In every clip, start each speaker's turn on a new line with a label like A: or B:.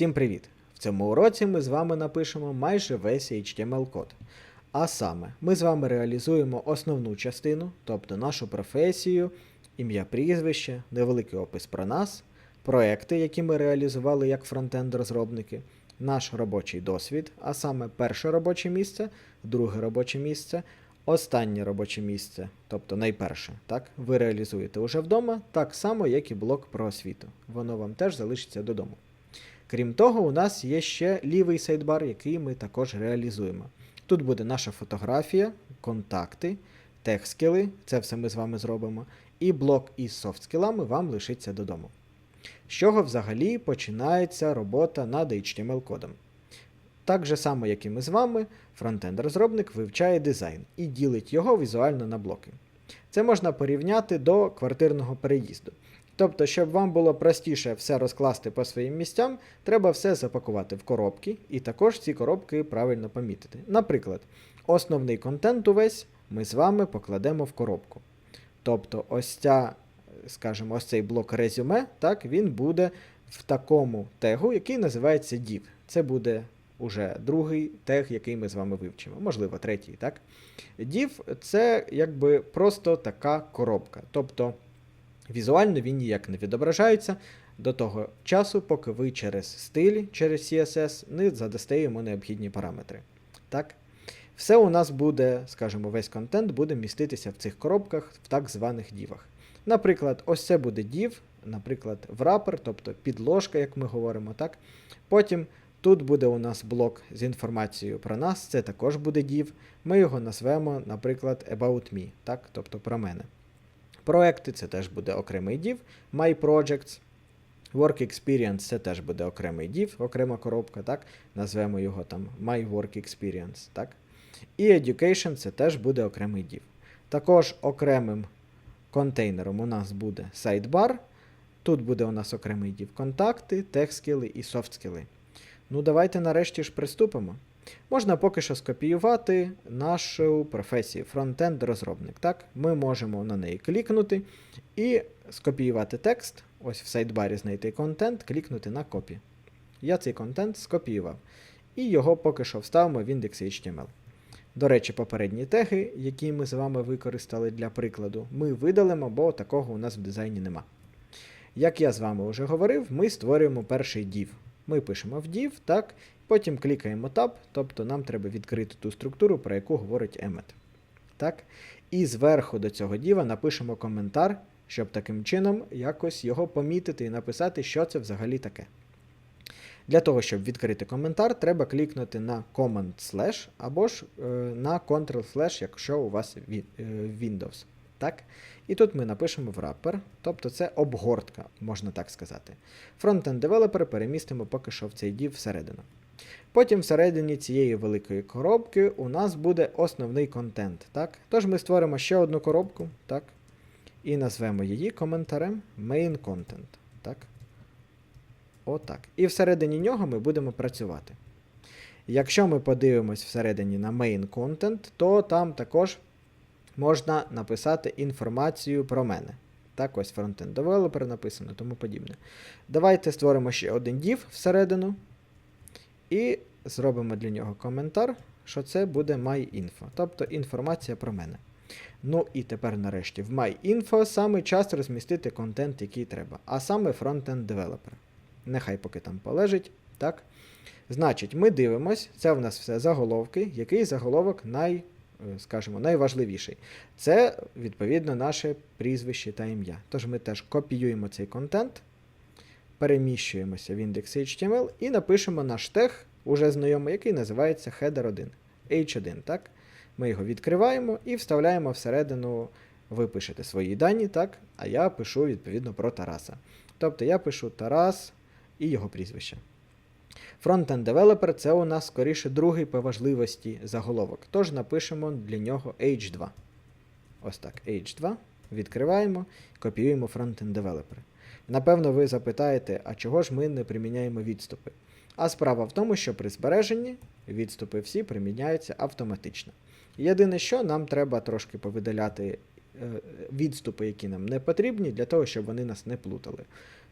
A: Всім привіт! В цьому уроці ми з вами напишемо майже весь HTML-код. А саме, ми з вами реалізуємо основну частину, тобто нашу професію, ім'я прізвище, невеликий опис про нас, проекти, які ми реалізували як фронтенд-розробники, наш робочий досвід, а саме перше робоче місце, друге робоче місце, останнє робоче місце, тобто найперше, так, ви реалізуєте уже вдома, так само, як і блок про освіту. Воно вам теж залишиться додому. Крім того, у нас є ще лівий сайдбар, який ми також реалізуємо. Тут буде наша фотографія, контакти, техскіли, це все ми з вами зробимо, і блок із софтскілами вам лишиться додому. З чого взагалі починається робота над HTML-кодом? Так же само, як і ми з вами, фронтенд-розробник вивчає дизайн і ділить його візуально на блоки. Це можна порівняти до квартирного переїзду. Тобто, щоб вам було простіше все розкласти по своїм місцям, треба все запакувати в коробки і також ці коробки правильно помітити. Наприклад, основний контент увесь ми з вами покладемо в коробку. Тобто, ось ця, скажімо, ось цей блок резюме, так, він буде в такому тегу, який називається div. Це буде уже другий тег, який ми з вами вивчимо, можливо, третій, так? Div це якби просто така коробка. Тобто візуально він ніяк не відображається до того часу, поки ви через стиль, через CSS не задасте йому необхідні параметри. Так? Все у нас буде, скажімо, весь контент буде міститися в цих коробках в так званих дівах. Наприклад, ось це буде div, наприклад, wrapper, тобто підложка, як ми говоримо. так? Потім тут буде у нас блок з інформацією про нас, це також буде div. Ми його назвемо, наприклад, About Me, так? тобто про мене. Проекти це теж буде окремий div, My Projects. Work Experience це теж буде окремий div, окрема коробка, так? Назвемо його там My Work Experience. так? І Education це теж буде окремий div. Також окремим контейнером у нас буде sidebar. Тут буде у нас окремий div контакти, техскіли і софтскіли. Ну, давайте нарешті ж приступимо. Можна поки що скопіювати нашу професію фронтенд-розробник. Так? Ми можемо на неї клікнути і скопіювати текст. Ось в сайдбарі знайти контент, клікнути на копі. Я цей контент скопіював. І його поки що вставимо в індекс HTML. До речі, попередні теги, які ми з вами використали для прикладу, ми видалимо, бо такого у нас в дизайні нема. Як я з вами вже говорив, ми створюємо перший div. Ми пишемо в div, так, потім клікаємо Tab, тобто нам треба відкрити ту структуру, про яку говорить Emmet. Так? І зверху до цього діва напишемо коментар, щоб таким чином якось його помітити і написати, що це взагалі таке. Для того, щоб відкрити коментар, треба клікнути на Command Slash або ж е, на Ctrl Slash, якщо у вас е, Windows. Так? І тут ми напишемо wrapper, тобто це обгортка, можна так сказати. Frontend девелопер перемістимо поки що в цей div всередину. Потім всередині цієї великої коробки у нас буде основний контент. Так? Тож ми створимо ще одну коробку, так? і назвемо її коментарем main content. Так? Отак. І всередині нього ми будемо працювати. Якщо ми подивимось всередині на main content, то там також можна написати інформацію про мене. Так, ось frontend developer написано, тому подібне. Давайте створимо ще один div всередину. І зробимо для нього коментар, що це буде MyInfo, тобто інформація про мене. Ну і тепер нарешті в MyInfo саме час розмістити контент, який треба, а саме Frontend Developer. Нехай поки там полежить. Так? Значить, ми дивимось, це в нас все заголовки, який заголовок най, скажімо, найважливіший. Це, відповідно, наше прізвище та ім'я. Тож ми теж копіюємо цей контент, переміщуємося в індекс HTML і напишемо наш тег, уже знайомий, який називається header 1. H1, так? Ми його відкриваємо і вставляємо всередину, ви пишете свої дані, так? А я пишу відповідно про Тараса. Тобто я пишу Тарас і його прізвище. Frontend Developer це у нас скоріше другий по важливості заголовок. Тож напишемо для нього H2. Ось так, H2. Відкриваємо, копіюємо Frontend Developer. Напевно, ви запитаєте, а чого ж ми не приміняємо відступи? А справа в тому, що при збереженні відступи всі приміняються автоматично. Єдине, що нам треба трошки повидаляти е, відступи, які нам не потрібні, для того, щоб вони нас не плутали.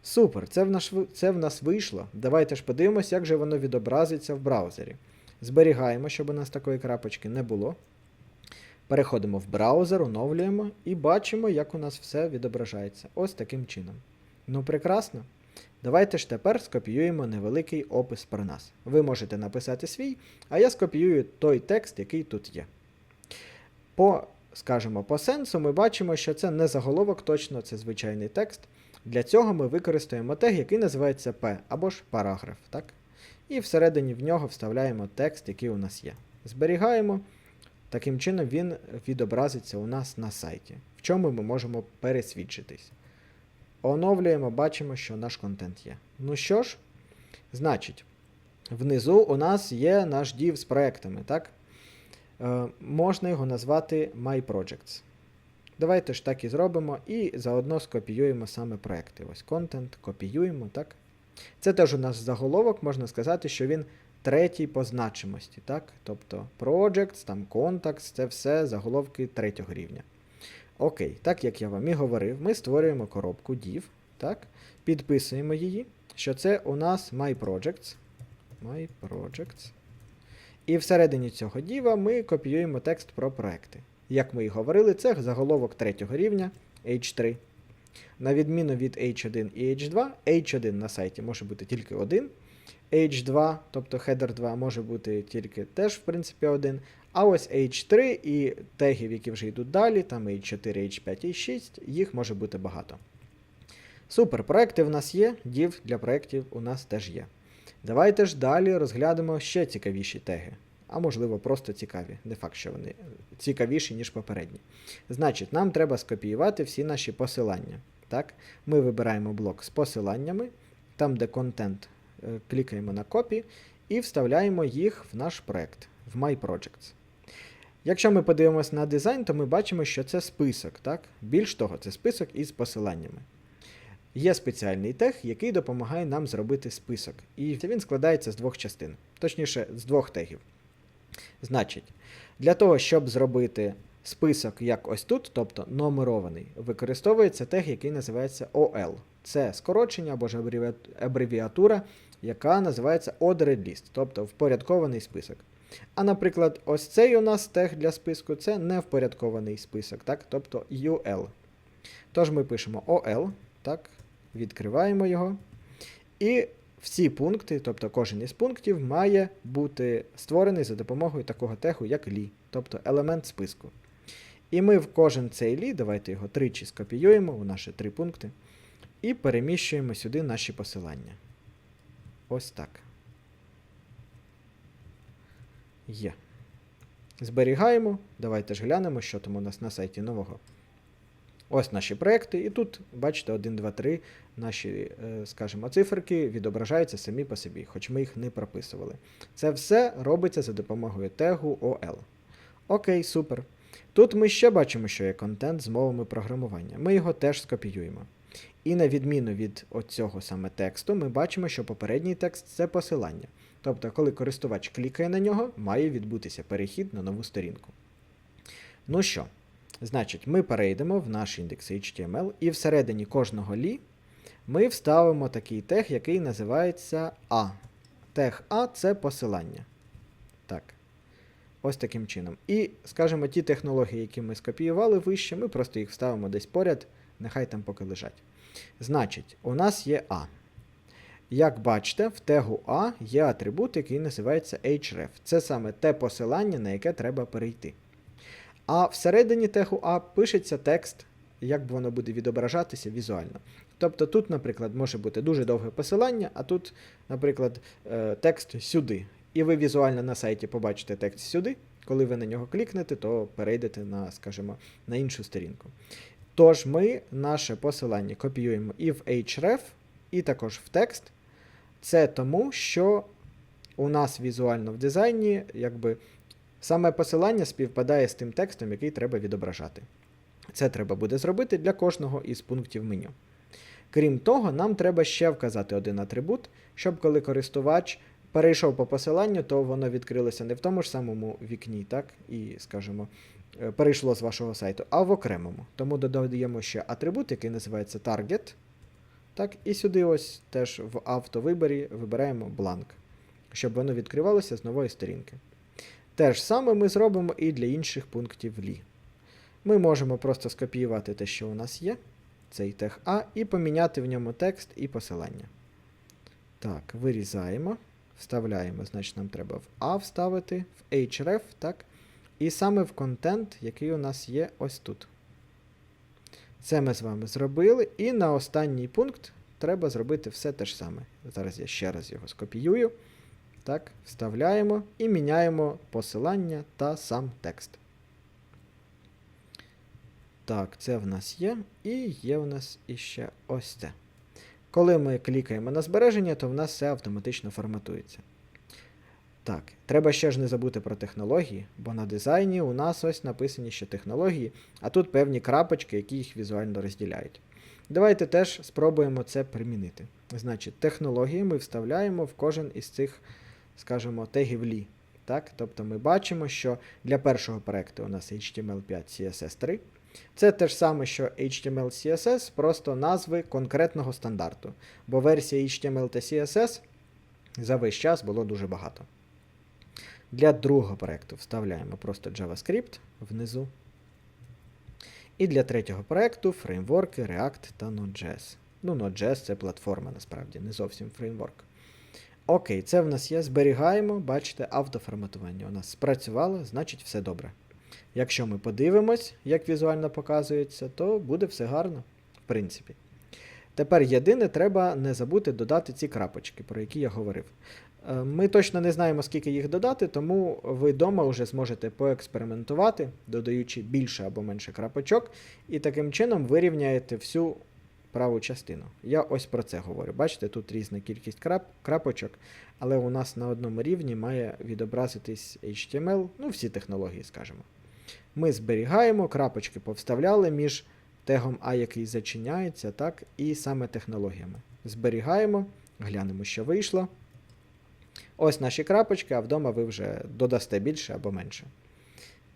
A: Супер, це в, наш, це в нас вийшло. Давайте ж подивимось, як же воно відобразиться в браузері. Зберігаємо, щоб у нас такої крапочки не було. Переходимо в браузер, оновлюємо і бачимо, як у нас все відображається. Ось таким чином. Ну, прекрасно. Давайте ж тепер скопіюємо невеликий опис про нас. Ви можете написати свій, а я скопіюю той текст, який тут є. По, скажімо, по сенсу ми бачимо, що це не заголовок точно, це звичайний текст. Для цього ми використаємо тег, який називається P або ж параграф. Так? І всередині в нього вставляємо текст, який у нас є. Зберігаємо. Таким чином він відобразиться у нас на сайті, в чому ми можемо пересвідчитись. Оновлюємо, бачимо, що наш контент є. Ну що ж, значить, внизу у нас є наш div з проектами, так? Е, можна його назвати My Projects. Давайте ж так і зробимо, і заодно скопіюємо саме проекти. Ось контент, копіюємо, так? Це теж у нас заголовок, можна сказати, що він третій по значимості, так? Тобто projects, там contacts, це все заголовки третього рівня. Окей, так як я вам і говорив, ми створюємо коробку div, так? Підписуємо її, що це у нас My Projects. My Projects. І всередині цього діва ми копіюємо текст про проекти. Як ми і говорили, це заголовок третього рівня H3. На відміну від H1 і H2, H1 на сайті може бути тільки один. H2, тобто header 2, може бути тільки теж, в принципі, один. А ось H3 і тегів, які вже йдуть далі, там H4, H5, H6, їх може бути багато. Супер, проекти в нас є, div для проєктів у нас теж є. Давайте ж далі розглянемо ще цікавіші теги. А можливо, просто цікаві. Не факт, що вони цікавіші, ніж попередні. Значить, нам треба скопіювати всі наші посилання. Так? Ми вибираємо блок з посиланнями, там, де контент, е, клікаємо на копі і вставляємо їх в наш проект, в My Projects. Якщо ми подивимося на дизайн, то ми бачимо, що це список. Так? Більш того, це список із посиланнями. Є спеціальний тег, який допомагає нам зробити список. І він складається з двох частин, точніше, з двох тегів. Значить, для того, щоб зробити список як ось тут, тобто номерований, використовується тег, який називається OL. Це скорочення або ж абревіатура, яка називається Ordered List, тобто впорядкований список. А, наприклад, ось цей у нас тег для списку це невпорядкований список, так? тобто UL. Тож ми пишемо OL, так, відкриваємо його. І всі пункти, тобто кожен із пунктів, має бути створений за допомогою такого тегу, як лі, тобто елемент списку. І ми в кожен цей лі, давайте його тричі скопіюємо у наші три пункти, і переміщуємо сюди наші посилання. Ось так. Є. Зберігаємо. Давайте ж глянемо, що там у нас на сайті нового. Ось наші проекти, і тут, бачите, 1, 2, 3, наші, е, скажімо, циферки відображаються самі по собі, хоч ми їх не прописували. Це все робиться за допомогою тегу OL. Окей, супер. Тут ми ще бачимо, що є контент з мовами програмування. Ми його теж скопіюємо. І на відміну від оцього саме тексту, ми бачимо, що попередній текст це посилання. Тобто, коли користувач клікає на нього, має відбутися перехід на нову сторінку. Ну що, значить, ми перейдемо в наш індекс HTML, і всередині кожного лі ми вставимо такий тег, який називається A. Тег A це посилання. Так. Ось таким чином. І, скажімо, ті технології, які ми скопіювали вище, ми просто їх вставимо десь поряд, нехай там поки лежать. Значить, у нас є A. Як бачите, в тегу A є атрибут, який називається href. Це саме те посилання, на яке треба перейти. А всередині тегу A пишеться текст, як воно буде відображатися візуально. Тобто тут, наприклад, може бути дуже довге посилання, а тут, наприклад, е, текст сюди. І ви візуально на сайті побачите текст сюди. Коли ви на нього клікнете, то перейдете на, скажімо, на іншу сторінку. Тож ми наше посилання копіюємо і в href, і також в текст. Це тому, що у нас візуально в дизайні, якби саме посилання співпадає з тим текстом, який треба відображати. Це треба буде зробити для кожного із пунктів меню. Крім того, нам треба ще вказати один атрибут, щоб коли користувач перейшов по посиланню, то воно відкрилося не в тому ж самому вікні, так, і, скажімо, е, перейшло з вашого сайту, а в окремому. Тому додаємо ще атрибут, який називається target. Так, і сюди ось теж в автовиборі вибираємо бланк, щоб воно відкривалося з нової сторінки. Те ж саме ми зробимо і для інших пунктів лі. Ми можемо просто скопіювати те, що у нас є, цей тег А, і поміняти в ньому текст і посилання. Так, вирізаємо, вставляємо, значить, нам треба в А вставити, в href, так. І саме в контент, який у нас є ось тут. Це ми з вами зробили. І на останній пункт треба зробити все те ж саме. Зараз я ще раз його скопіюю. Так, вставляємо і міняємо посилання та сам текст. Так, це в нас є. І є в нас іще ось це. Коли ми клікаємо на збереження, то в нас все автоматично форматується. Так, треба ще ж не забути про технології, бо на дизайні у нас ось написані ще технології, а тут певні крапочки, які їх візуально розділяють. Давайте теж спробуємо це примінити. Значить, технології ми вставляємо в кожен із цих, скажімо, тегів лі. Так? Тобто ми бачимо, що для першого проекту у нас HTML5 CSS 3. Це те ж саме, що HTML CSS, просто назви конкретного стандарту. Бо версія HTML та CSS за весь час було дуже багато. Для другого проєкту вставляємо просто JavaScript внизу. І для третього проєкту фреймворки React та Node.js. Ну, Node.js це платформа насправді, не зовсім фреймворк. Окей, це в нас є. Зберігаємо, бачите, автоформатування у нас спрацювало, значить все добре. Якщо ми подивимось, як візуально показується, то буде все гарно, в принципі. Тепер єдине, треба не забути додати ці крапочки, про які я говорив. Е, Ми точно не знаємо, скільки їх додати, тому ви вдома вже зможете поекспериментувати, додаючи більше або менше крапочок, і таким чином вирівняєте всю праву частину. Я ось про це говорю. Бачите, тут різна кількість крап, крапочок, але у нас на одному рівні має відобразитись HTML, ну всі технології, скажімо. Ми зберігаємо, крапочки повставляли між тегом А, який зачиняється, так, і саме технологіями. Зберігаємо, глянемо, що вийшло. Ось наші крапочки, а вдома ви вже додасте більше або менше.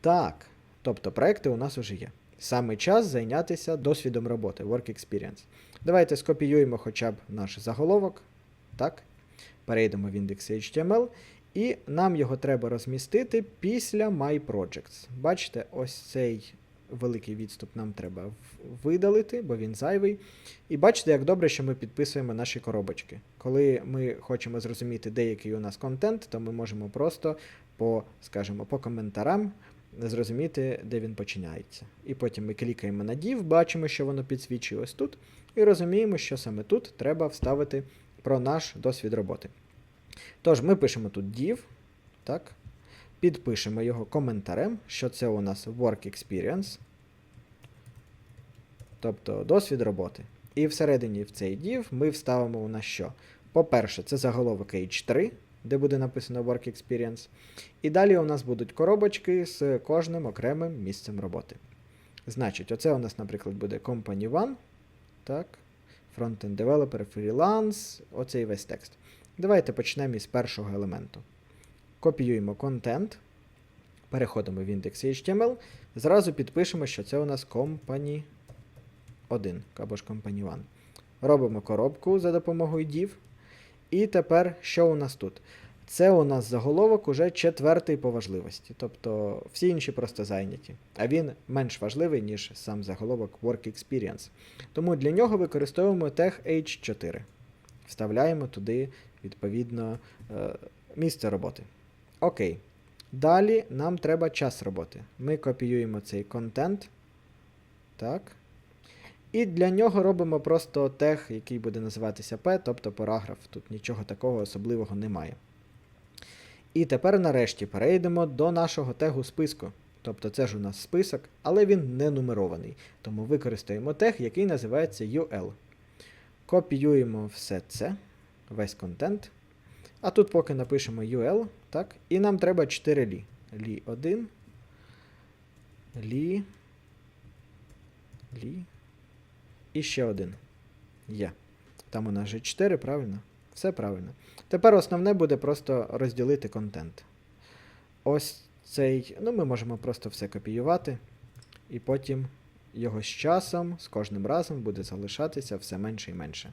A: Так, тобто проекти у нас вже є. Саме час зайнятися досвідом роботи, work experience. Давайте скопіюємо хоча б наш заголовок. Так. Перейдемо в індекс HTML, і нам його треба розмістити після My Projects. Бачите, ось цей великий відступ нам треба видалити, бо він зайвий. І бачите, як добре, що ми підписуємо наші коробочки. Коли ми хочемо зрозуміти, де який у нас контент, то ми можемо просто по, скажімо, по коментарам зрозуміти, де він починається. І потім ми клікаємо на div, бачимо, що воно підсвічує ось тут, і розуміємо, що саме тут треба вставити про наш досвід роботи. Тож, ми пишемо тут div, так, підпишемо його коментарем, що це у нас work experience, тобто досвід роботи. І всередині в цей div ми вставимо у нас що? По-перше, це заголовок H3, де буде написано Work Experience. І далі у нас будуть коробочки з кожним окремим місцем роботи. Значить, оце у нас, наприклад, буде Company One. Так. Frontend Developer, Freelance, оцей весь текст. Давайте почнемо із першого елементу. Копіюємо контент, переходимо в індекс зразу підпишемо, що це у нас Company 1 або ж Company One. Робимо коробку за допомогою div. І тепер що у нас тут? Це у нас заголовок уже четвертий по важливості. Тобто всі інші просто зайняті. А він менш важливий, ніж сам заголовок Work Experience. Тому для нього використовуємо тег H4. Вставляємо туди, відповідно, е, місце роботи. Окей. Далі нам треба час роботи. Ми копіюємо цей контент. Так. І для нього робимо просто тег, який буде називатися P, тобто параграф. Тут нічого такого особливого немає. І тепер нарешті перейдемо до нашого тегу списку. Тобто це ж у нас список, але він не нумерований. Тому використаємо тег, який називається UL. Копіюємо все це, весь контент. А тут поки напишемо UL, так, і нам треба 4 лі. Лі 1. Лі. Лі. І ще один. Є. Там у нас же 4, правильно? Все правильно. Тепер основне буде просто розділити контент. Ось цей, ну ми можемо просто все копіювати, і потім його з часом, з кожним разом буде залишатися все менше і менше.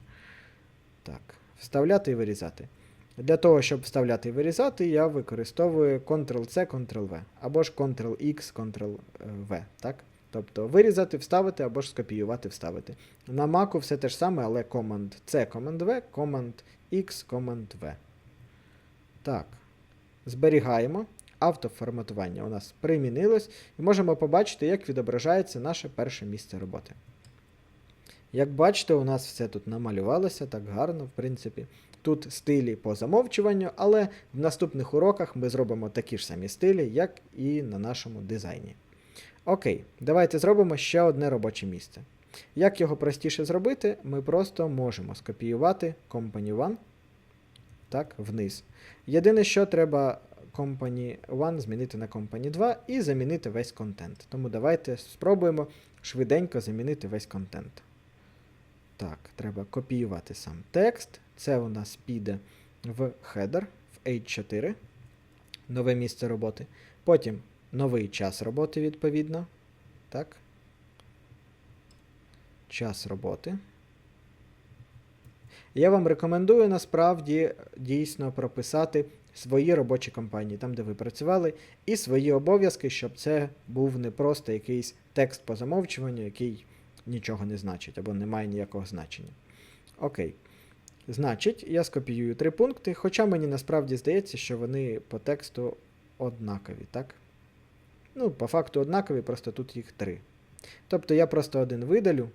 A: Так, вставляти і вирізати. Для того, щоб вставляти і вирізати, я використовую Ctrl-C, Ctrl-V, або ж Ctrl-X, Ctrl-V. Так? Тобто вирізати, вставити, або ж скопіювати, вставити. На Mac все те ж саме, але Command-C, Command-V, Command-X, Command-V. Так. Зберігаємо. Автоформатування у нас примінилось, і можемо побачити, як відображається наше перше місце роботи. Як бачите, у нас все тут намалювалося так гарно, в принципі. Тут стилі по замовчуванню, але в наступних уроках ми зробимо такі ж самі стилі, як і на нашому дизайні. Окей, давайте зробимо ще одне робоче місце. Як його простіше зробити, ми просто можемо скопіювати Company One так, вниз. Єдине, що треба Company 1 змінити на Company 2 і замінити весь контент. Тому давайте спробуємо швиденько замінити весь контент. Так, треба копіювати сам текст. Це у нас піде в header, в H4, нове місце роботи. Потім новий час роботи, відповідно. Так. Час роботи. Я вам рекомендую насправді дійсно прописати свої робочі компанії, там, де ви працювали, і свої обов'язки, щоб це був не просто якийсь текст по замовчуванню, який нічого не значить або не має ніякого значення. Окей. Значить, я скопіюю три пункти, хоча мені насправді здається, що вони по тексту однакові, так? Ну, по факту однакові, просто тут їх три. Тобто я просто один видалю,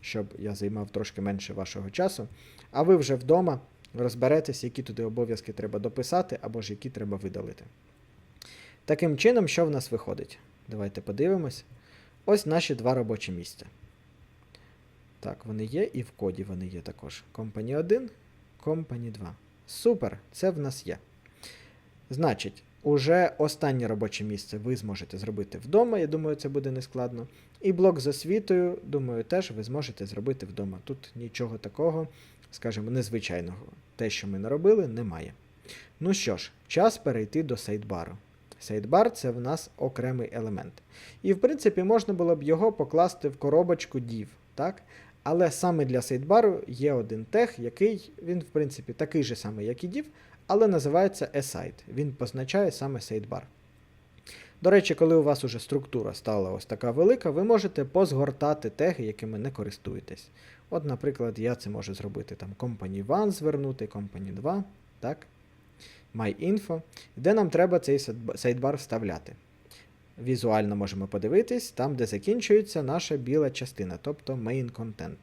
A: щоб я займав трошки менше вашого часу, а ви вже вдома розберетесь, які туди обов'язки треба дописати, або ж які треба видалити. Таким чином, що в нас виходить? Давайте подивимось. Ось наші два робочі місця. Так, вони є, і в коді вони є також. Company 1, Company 2. Супер, це в нас є. Значить, уже останнє робоче місце ви зможете зробити вдома, я думаю, це буде нескладно. І блок з освітою, думаю, теж ви зможете зробити вдома. Тут нічого такого, скажімо, незвичайного. Те, що ми наробили, немає. Ну що ж, час перейти до сайдбару. Сайдбар це в нас окремий елемент. І, в принципі, можна було б його покласти в коробочку div, так? Але саме для сайдбару є один тег, який, він, в принципі, такий же самий, як і div, але називається aside. Він позначає саме сайдбар. До речі, коли у вас уже структура стала ось така велика, ви можете позгортати теги, якими не користуєтесь. От, наприклад, я це можу зробити там Company 1 звернути, Company 2, так? MyInfo, де нам треба цей сайдбар вставляти. Візуально можемо подивитись, там, де закінчується наша біла частина, тобто main content.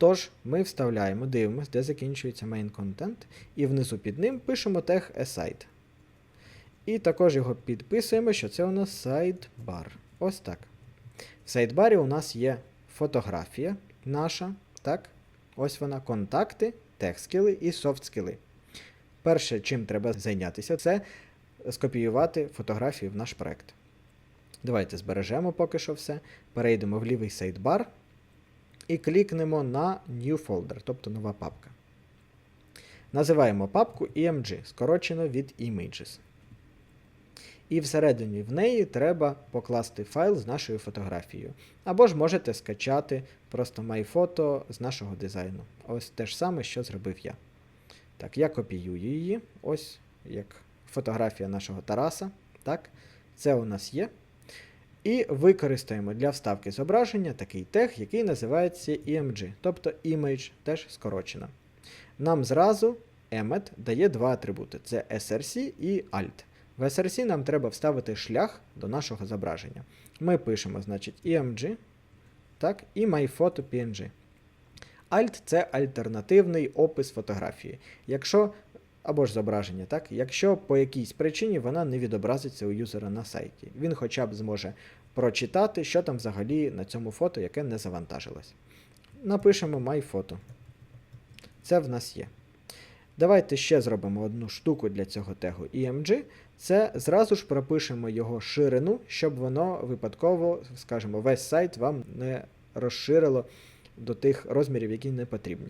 A: Тож, ми вставляємо, дивимося, де закінчується main content, і внизу під ним пишемо тег aside. І також його підписуємо, що це у нас sidebar. Ось так. В сайдбарі у нас є фотографія наша. так? Ось вона, контакти, тег-скіли і софт-скіли. Перше, чим треба зайнятися, це скопіювати фотографії в наш проект. Давайте збережемо поки що все. Перейдемо в лівий сайдбар і клікнемо на New Folder, тобто нова папка. Називаємо папку EMG, скорочено від Images. І всередині в неї треба покласти файл з нашою фотографією. Або ж можете скачати просто MyPhoto з нашого дизайну. Ось те ж саме, що зробив я. Так, я копіюю її. Ось як фотографія нашого Тараса. Так, Це у нас є. І використаємо для вставки зображення такий тег, який називається EMG, тобто Image теж скорочено. Нам зразу Emmet дає два атрибути: це SRC і Alt. В SRC нам треба вставити шлях до нашого зображення. Ми пишемо, значить, EMG так, і MyPhoto.png. Alt це альтернативний опис фотографії. Якщо, або ж зображення, так, якщо по якійсь причині вона не відобразиться у юзера на сайті. Він хоча б зможе прочитати, що там взагалі на цьому фото, яке не завантажилось. Напишемо MyPhoto. Це в нас є. Давайте ще зробимо одну штуку для цього тегу EMG. Це зразу ж пропишемо його ширину, щоб воно випадково, скажімо, весь сайт вам не розширило до тих розмірів, які не потрібні.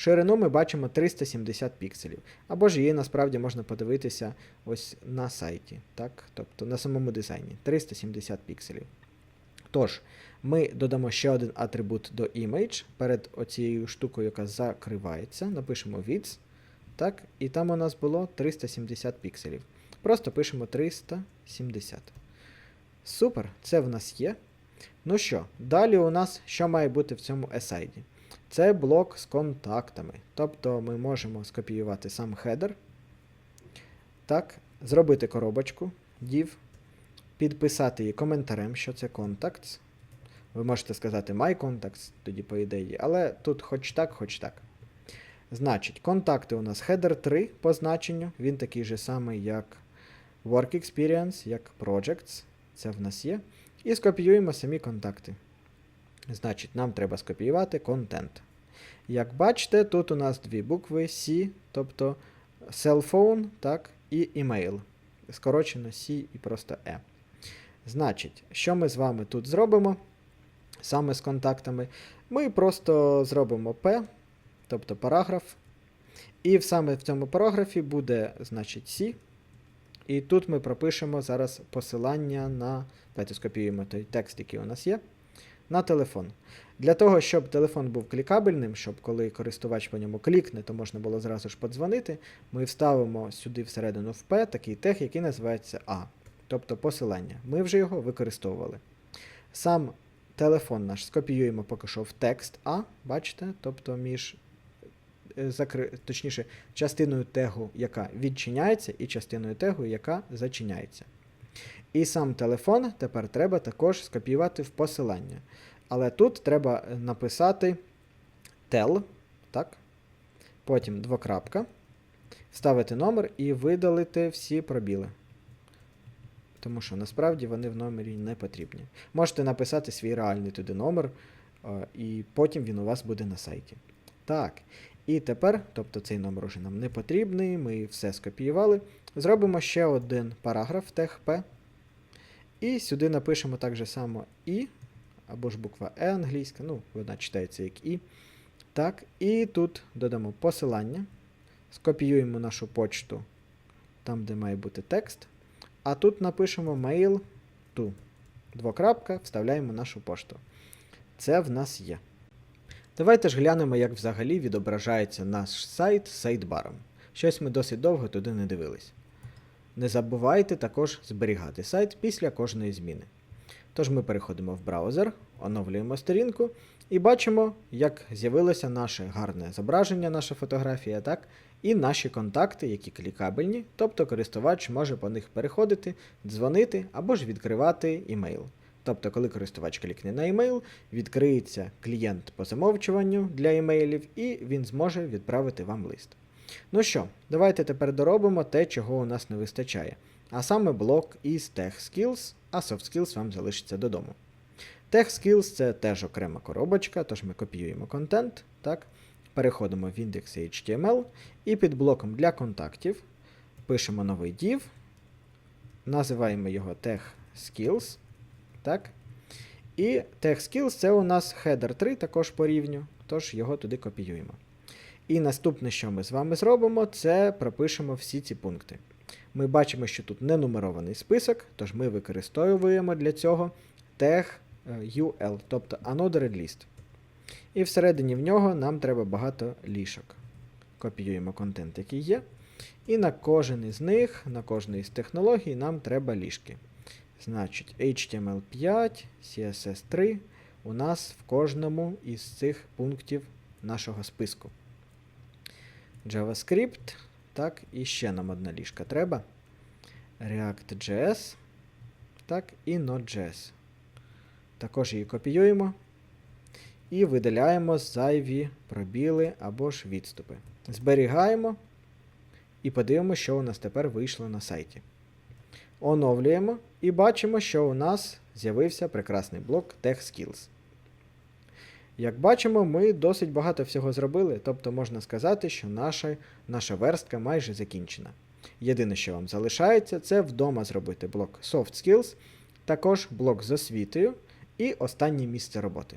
A: Ширину ми бачимо 370 пікселів. Або ж її насправді можна подивитися ось на сайті, так? тобто на самому дизайні 370 пікселів. Тож, ми додамо ще один атрибут до image перед оцією штукою, яка закривається. Напишемо width, так, і там у нас було 370 пікселів. Просто пишемо 370. Супер, це в нас є. Ну що, далі у нас що має бути в цьому есайді? Це блок з контактами. Тобто ми можемо скопіювати сам хедер. Так, зробити коробочку, div, підписати її коментарем, що це contacts. Ви можете сказати My Contacts, тоді по ідеї, але тут хоч так, хоч так. Значить, контакти у нас header 3 по значенню. Він такий же самий, як Work Experience, як Projects. Це в нас є. І скопіюємо самі контакти. Значить, нам треба скопіювати контент. Як бачите, тут у нас дві букви C, тобто cellphone, так, і email. Скорочено C і просто E. Значить, що ми з вами тут зробимо? Саме з контактами. Ми просто зробимо P, тобто параграф. І саме в цьому параграфі буде, значить, C. І тут ми пропишемо зараз посилання на. Давайте скопіюємо той текст, який у нас є. На телефон. Для того, щоб телефон був клікабельним, щоб коли користувач по ньому клікне, то можна було зразу ж подзвонити, ми вставимо сюди всередину в P такий тег, який називається A, тобто посилання. Ми вже його використовували. Сам телефон наш скопіюємо поки що в текст А, бачите, тобто між е, закри... точніше, частиною тегу, яка відчиняється, і частиною тегу, яка зачиняється. І сам телефон тепер треба також скопіювати в посилання. Але тут треба написати tel, так? потім двокрапка, вставити номер і видалити всі пробіли. Тому що насправді вони в номері не потрібні. Можете написати свій реальний туди номер, е, і потім він у вас буде на сайті. Так. І тепер, тобто цей номер уже нам не потрібний, ми все скопіювали. Зробимо ще один параграф тег P. І сюди напишемо так же само І, або ж буква Е англійська, ну, вона читається як І. Так, і тут додамо посилання. Скопіюємо нашу почту там, де має бути текст. А тут напишемо mail to. Двокрапка, вставляємо нашу пошту. Це в нас є. Давайте ж глянемо, як взагалі відображається наш сайт сайдбаром. Щось ми досить довго туди не дивились. Не забувайте також зберігати сайт після кожної зміни. Тож ми переходимо в браузер, оновлюємо сторінку і бачимо, як з'явилося наше гарне зображення, наша фотографія, так, і наші контакти, які клікабельні, тобто користувач може по них переходити, дзвонити або ж відкривати імейл. Тобто, коли користувач клікне на імейл, відкриється клієнт по замовчуванню для імейлів, і він зможе відправити вам лист. Ну що, давайте тепер доробимо те, чого у нас не вистачає. А саме блок із Tech Skills, а Soft Skills вам залишиться додому. Tech Skills це теж окрема коробочка, тож ми копіюємо контент, так, переходимо в індекс і під блоком для контактів пишемо новий div, називаємо його Tech Skills. Так. І Tech Skills це у нас header 3 також по рівню, тож його туди копіюємо. І наступне, що ми з вами зробимо, це пропишемо всі ці пункти. Ми бачимо, що тут не нумерований список, тож ми використовуємо для цього tag UL, тобто Another List. І всередині в нього нам треба багато лішок. Копіюємо контент, який є. І на кожен із них, на кожну із технологій нам треба ліжки. Значить, HTML5, CSS3 у нас в кожному із цих пунктів нашого списку. JavaScript. Так, і ще нам одна ліжка треба. React.js. Так, і Node.js. Також її копіюємо. І видаляємо зайві пробіли або ж відступи. Зберігаємо. І подивимося, що у нас тепер вийшло на сайті. Оновлюємо і бачимо, що у нас з'явився прекрасний блок TechSkills. Як бачимо, ми досить багато всього зробили, тобто можна сказати, що наша, наша верстка майже закінчена. Єдине, що вам залишається, це вдома зробити блок Soft Skills, також блок з освітою і останнє місце роботи.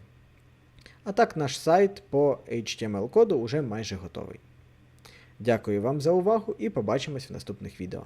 A: А так наш сайт по HTML-коду уже майже готовий. Дякую вам за увагу і побачимось в наступних відео.